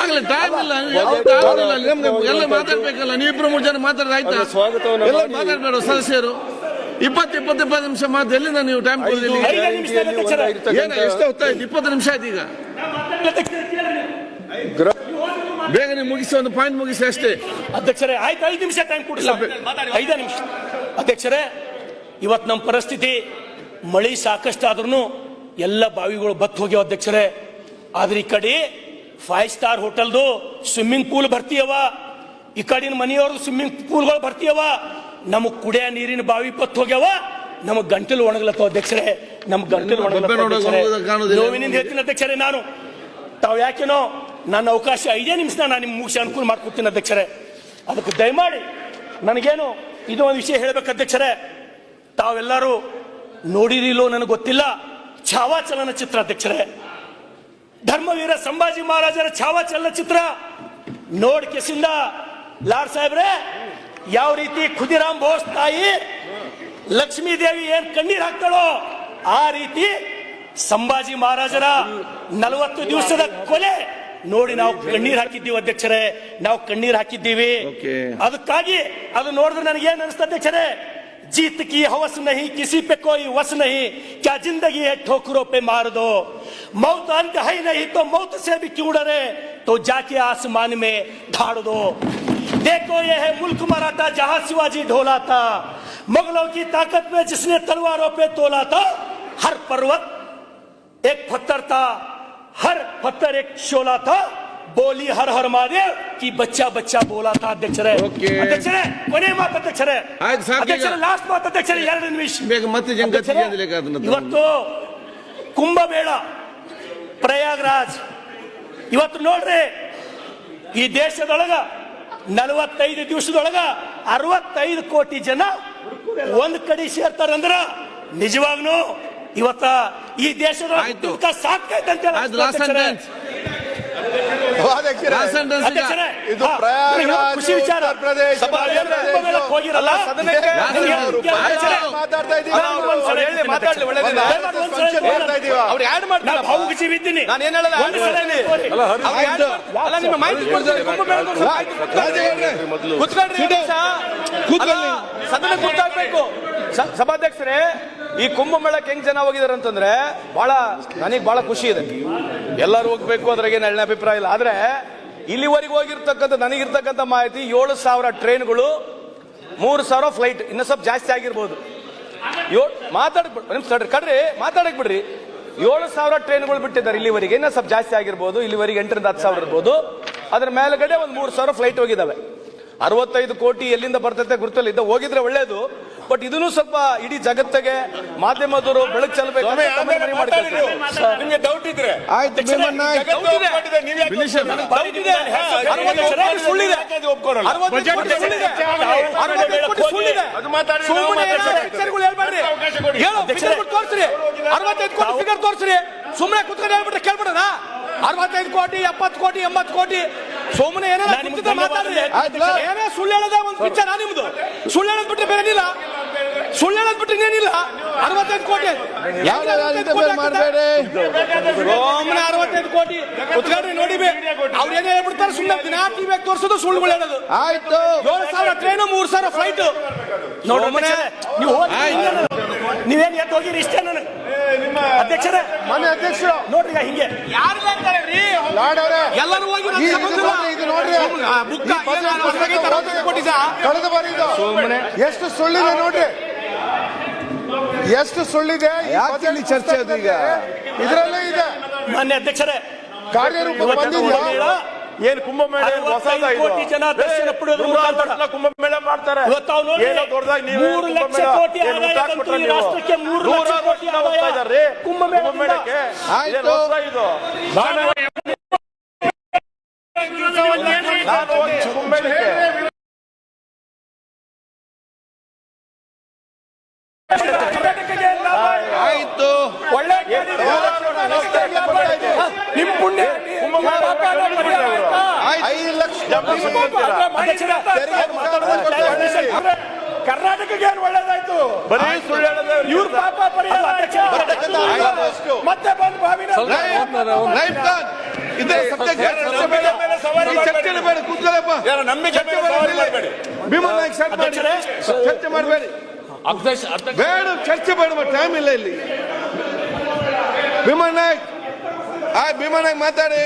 ಆಗ್ಲಿ ಟೈಮ್ ಇಲ್ಲ ಟೈಮ್ ಇಲ್ಲ ನಿಮ್ಗೆ ಎಲ್ಲ ಮಾತಾಡ್ಬೇಕಲ್ಲ ನೀವಿಬ್ರು ಮೂರು ಜನ ಮಾತಾಡಿದ್ರೆ ಆಯ್ತಾ? ಸ್ವಾಗತವನ್ನ ಎಲ್ಲ. ಮಾತಾಡ್ಬೇಡ ಸದಸ್ಯರು. ಇಪ್ಪತ್ತು ಇಪ್ಪತ್ತು ಇಪ್ಪತ್ತು ನಿಮಿಷ ಮಾತು ಎಲ್ಲಿಂದ ನೀವು ಟೈಮ್ ಕೊಡೋದಿಲ್ಲ. ಏನ ಎಷ್ಟು ಹೊತ್ತಾಯ್ತು ಇಪ್ಪತ್ತು ನಿಮಿಷ ಆಯ್ತು ಈಗ? ಬೇಗ ನೀವು ಮುಗಿಸಿ ಒಂದು ಪಾಯಿಂಟ್ ಮುಗಿಸಿ ಅಷ್ಟೇ. ಅಧ್ಯಕ್ಷರೇ ಆಯ್ತು ಐದು ನಿಮಿಷ ಟೈಮ್ ಕೊಡಿ ಐದೇ ನಿಮಿಷ. ಅಧ್ಯಕ್ಷರೇ ಇವತ್ತು ನಮ್ಮ ಪರಿಸ್ಥಿತಿ ಮಳೆ ಸಾಕಷ್ಟು ಆದ್ರೂ ಎಲ್ಲ ಬಾವಿಗಳು ಬತ್ತು ಹೋಗ್ಯಾವ ಅಧ್ಯಕ್ಷರೇ. ಆದ್ರೆ ಈ ಕಡೆ ಫೈವ್ ಸ್ಟಾರ್ ಹೋಟೆಲ್ದು ಸ್ವಿಮ್ಮಿಂಗ್ ಪೂಲ್ ಬರ್ತೀಯವ ಈ ಕಡಿನ ಮನೆಯವ್ರದ್ದು ಸ್ವಿಮ್ಮಿಂಗ್ ಪೂಲ್ಗಳು ಬರ್ತೀಯವ ನಮಗೆ ಕುಡಿಯ ನೀರಿನ ಬಾವಿ ಪತ್ತು ಹೋಗ್ಯವ ನಮಗ್ ಗಂಟಲು ಒಣಗ್ಲತ್ತ ಅಧ್ಯಕ್ಷರೇ. ನಮ್ ಗಂಟಲು. ನೋವಿನಿಂದ ಹೇಳ್ತೀನಿ ಅಧ್ಯಕ್ಷರೇ ನಾನು. ತಾವು ಯಾಕೆನೋ ನನ್ನ ಅವಕಾಶ ಐದೇ ನಿಮಿಷ ನಾನು ನಿಮ್ಮ ಮುಗಿಸಿ ಅನುಕೂಲ ಮಾಡ್ಕೊಡ್ತೀನಿ ಅಧ್ಯಕ್ಷರೇ. ಅದಕ್ಕೆ ದಯಮಾಡಿ ನನಗೇನು ಇದು ಒಂದು ವಿಷಯ ಹೇಳ್ಬೇಕು ಅಧ್ಯಕ್ಷರೇ. ತಾವೆಲ್ಲರೂ ನೋಡಿರಿಲ್ಲೋ ನನಗೆ ಗೊತ್ತಿಲ್ಲ. ಛಾವಾ ಚಲನಚಿತ್ರ ಅಧ್ಯಕ್ಷರೇ. ಧರ್ಮವೀರ ಸಂಭಾಜಿ ಮಹಾರಾಜರ ಛಾವ ಚಲನಚಿತ್ರ ನೋಡ್ ಕೆಸಿಂದ ಲಾಡ್ ಸಾಹೇಬ್ರೆ ಯಾವ ರೀತಿ ಖುದಿರಾಮ್ ಬೋಸ್ ತಾಯಿ ಲಕ್ಷ್ಮೀ ದೇವಿ ಏನ್ ಕಣ್ಣೀರ್ ಹಾಕ್ತಾಳೋ ಆ ರೀತಿ ಸಂಭಾಜಿ ಮಹಾರಾಜರ ನಲವತ್ತು ದಿವಸದ ಕೊಲೆ ನೋಡಿ ನಾವು ಕಣ್ಣೀರ್ ಹಾಕಿದ್ದೀವಿ ಅಧ್ಯಕ್ಷರೇ. ನಾವು ಕಣ್ಣೀರ್ ಹಾಕಿದ್ದೀವಿ. ಅದಕ್ಕಾಗಿ ಅದು ನೋಡಿದ್ರೆ ನನಗೆ ಏನ್ ಅನಿಸ್ತಾ ಅಧ್ಯಕ್ಷರೇ? ಜೀತ್ ಕಿ ಹವಸ್ ನಹಿ ಕಿಸಿ ಪೆ ಕೋಯಿ ವಸ್ ನಹಿ ಕ್ಯಾ ಜಿಂದಗಿ ಹೇ ಪೆ ಮಾರದೋ? मौत अंत है ही नहीं तो मौत से भी क्यों डरे तो जाके आसमान में ढाड़ दो देखो ये है मुल्क मराठा जहां शिवाजी ढोला था मुगलों की ताकत में जिसने तलवारों पे तोला था हर पर्वत एक पत्थर था हर पत्थर एक शोला था बोली हर हर महादेव की बच्चा बच्चा बोला था ಅಧ್ಯಕ್ಷರೇ Okay. ಅಧ್ಯಕ್ಷರೇ ಕೊನೆ ಮಾತು ಅಧ್ಯಕ್ಷರೇ ಆಯ್ತು, ಸಾಕು ಈಗ. ಅಧ್ಯಕ್ಷರೇ ಲಾಸ್ಟ್ ಮಾತು ಅಧ್ಯಕ್ಷರೇ ಎರಡು ನಿಮಿಷ ಬೇಗ ಮತ್ತೆ ಜಂಗತ್ತಿಗೆ ಅದಕ್ಕೆ ಅದನ್ನ ತಗೊಂಡು. ಇವತ್ತು ಕುಂಭಮೇಳ ಪ್ರಯಾಗ್ರಾಜ್. ಇವತ್ತು ನೋಡ್ರಿ ಈ ದೇಶದೊಳಗ ನಲವತ್ತೈದು ದಿವಸದೊಳಗ ಅರವತ್ತೈದು ಕೋಟಿ ಜನ ಒಂದ್ ಕಡೆ ಸೇರ್ತಾರಂದ್ರ ನಿಜವಾಗ್ನು ಇವತ್ತ ಈ ದೇಶದ ಸಾಕ್ತೈತೆ ಅಂತ ಹೇಳಿ ಇದು ಖುಷಿ ವಿಚಾರ. ಉತ್ತರ ಪ್ರದೇಶ, ಹೋಗಿರಲ್ಲ? ಮಾತಾಡ್ತಾ ಇದ್ದೀವಿ ನಾನು ಏನ್ ಹೇಳಲ್ಲ, ನಿಮ್ಮ ಮಾಹಿತಿ ಸದನ ಗೊತ್ತಾಗ್ಬೇಕು. ಸ- ಸಭಾಧ್ಯಕ್ಷರೇ, ಈ ಕುಂಭಮೇಳಕ್ಕೆ ಹೆಂಗ್ ಜನ ಹೋಗಿದಾರೆ ಅಂತಂದ್ರೆ ಬಹಳ ನನಗೆ ಬಹಳ ಖುಷಿ ಇದೆ. ಎಲ್ಲರೂ ಹೋಗ್ಬೇಕು ಅದ್ರಾಗೆ ಎಳ್ಳೆ ಅಭಿಪ್ರಾಯ ಇಲ್ಲ. ಆದ್ರೆ, ಇಲ್ಲಿವರೆಗೆ ಹೋಗಿರ್ತಕ್ಕಂಥ, ನನಗಿರ್ತಕ್ಕಂಥ ಮಾಹಿತಿ, ಏಳು ಸಾವಿರ ಟ್ರೈನ್ಗಳು, ಮೂರು ಸಾವಿರ ಫ್ಲೈಟ್, ಇನ್ನು ಸ್ವಲ್ಪ ಜಾಸ್ತಿ ಆಗಿರ್ಬೋದು. ಏಳು ಮಾತಾಡಕ್ ನಿಮ್ ಸಡ್ರಿ ಕಡ್ರಿ ಮಾತಾಡಕ್ ಬಿಡ್ರಿ. ಏಳು ಸಾವಿರ ಟ್ರೈನ್ಗಳು ಬಿಟ್ಟಿದ್ದಾರೆ ಇಲ್ಲಿವರೆಗೆ. ಇನ್ನೂ ಸ್ವಲ್ಪ ಜಾಸ್ತಿ ಆಗಿರ್ಬೋದು. ಇಲ್ಲಿವರೆಗೆ ಎಂಟರಿಂದ ಹತ್ತು ಸಾವಿರ ಇರ್ಬೋದು. ಅದ್ರ ಮೇಲ್ಗಡೆ ಒಂದು ಮೂರು ಸಾವಿರ ಫ್ಲೈಟ್ ಹೋಗಿದ್ದಾವೆ ಅರವತ್ತೈದು ಕೋಟಿ ಎಲ್ಲಿಂದ ಬರ್ತೈತೆ ಗುರುತಲ್ಲಿ ಇದ್ದ ಹೋಗಿದ್ರೆ ಒಳ್ಳೇದು. ಬಟ್ ಇದನ್ನು ಸ್ವಲ್ಪ ಇಡೀ ಜಗತ್ತಿಗೆ ಮಾಧ್ಯಮದವರು ಬೆಳಕು ಚೆಲ್ಲಬೇಕು. ನಿಮ್ಗೆ ಡೌಟ್ ಇದ್ರೆ. ಆಯ್ತು ಸುಮ್ಮನೆ ತೋರ್ಸ್ರಿ. ಕುತ್ಕೊಂಡು ಹೇಳ್ಬಿಟ್ರೆ ಕೇಳ್ಬಿಡೋಣ ಅರವತ್ತೈದು ಕೋಟಿ ಎಪ್ಪತ್ತು ಕೋಟಿ ಎಂಬತ್ತು ಕೋಟಿ. ಸುಮ್ಮನೆ ಮಾತಾಡ್ರಿ. ಏನೇ ಸುಳ್ಳು ಹೇಳದ ಒಂದು ಪಿಕ್ಚರ್ ನಿಮ್ದು? ಸುಳ್ಳು ಹೇಳದ್ ಬಿಟ್ರೆ ಬೇರೆ ಏನಿಲ್ಲ ಸುಳ್ಳು ಹೇಳೋದ್ ಬಿಟ್ರೆ ಇನ್ನೇನಿಲ್ಲ. ಅರವತ್ತೈದು ಕೋಟಿ. ಮಾಡಬೇಡಿ. ಸುಮ್ಮನೆ ಅರವತ್ತೈದು ಕೋಟಿ. ಕುತ್ಕೊಂಡ್ರಿ ನೋಡಿ ಅವ್ರು ಏನ್ ಹೇಳ್ಬಿಡ್ತಾರೆ? ಸುಮ್ಮನೆ ದಿನ ಟಿವಿ ತೋರಿಸೋದು ಸುಳ್ಳುಗಳು ಹೇಳೋದು. ಆಯ್ತು. ಏಳು ಸಾವಿರ ಟ್ರೈನು ಮೂರು ಸಾವಿರ ಫ್ಲೈಟ್ ನೋಡು ಮನೆ ನೀವು ಹೋಗಿ. ನೀವೇನ್ ಎದ್ದು ಹೋಗಿರಿ ಇಷ್ಟೇ ನನಗೆ ಅಧ್ಯಕ್ಷರೇ. ಮನೆ ಅಧ್ಯಕ್ಷರು. ನೋಡ್ರಿ ಈಗ ಹಿಂಗೆ. ಯಾರು ಎಲ್ಲರೂ ಹೋಗಿ ನೋಡ್ರಿ. ಎಷ್ಟು ಸುಳ್ಳಿದೆ ನೋಡ್ರಿ. ಎಷ್ಟು ಸುಳ್ಳಿದೆ? ಈ ಯಾಕೆ ಇಲ್ಲಿ ಚರ್ಚೆ ಅದು ಈಗ? ಇದರಲ್ಲೇ ಇದೆ. ಮಾನ್ಯ ಅಧ್ಯಕ್ಷರೇ ಕಾರ್ಯರೂಪ ಬಂದಿದ್ಯಾ? ಏನ್ ಕುಂಭಮೇಳ ಕೋಟಿ ಜನ ದರ್ಶನ ಪಡೆಯೋದ್ರ ಮುಖಾಂತರ ಕುಂಭಮೇಳ ಮಾಡ್ತಾರೆ. ಮೂರು ಲಕ್ಷ ಕೋಟಿ ಆದಾಯ ಬಂತು ಈ ರಾಷ್ಟ್ರಕ್ಕೆ ಮೂರು ಲಕ್ಷ ಕೋಟಿ ಆದಾಯ ಕುಂಭಮೇಳಕ್ಕೆ ಆಯ್ತು. ಇದು? ನಾನು ಹೋಗಿ ಕುಂಭಮೇಳಕ್ಕೆ. ಆಯ್ತು. ಒಳ್ಳೆ ನಿಮ್ ಪುಣ್ಯ. ಐದು ಲಕ್ಷ ಕರ್ನಾಟಕಕ್ಕೆ ಏನ್ ಒಳ್ಳೇದಾಯ್ತು? ಬರೀ ಸುಳ್ಳು ಇವ್ರ ಪಾಪ ಮತ್ತೆ ಬಂದು ಬಾವಿನ ಇದೇ ಸತ್ಯಕ್ಕೆ ಚರ್ಚೆ ಬೇಡ ಕೂತ್ಕೊಳ್ಳಪ್ಪ. ನಂಬಿ ಚರ್ಚೆ ಮಾಡಬೇಡಿ. ಭೀಮನ್ ನಾಯಕ್ ಸರ್ ಚರ್ಚೆ ಮಾಡಬೇಡಿ. ಅಧ್ಯಕ್ಷ ಬೇಡ ಚರ್ಚೆ ಬೇಡ ಟೈಮ್ ಇಲ್ಲ ಇಲ್ಲಿ. ಭೀಮಣ್ಣ ಆ ಭೀಮಣ್ಣ ಮಾತಾಡಿ.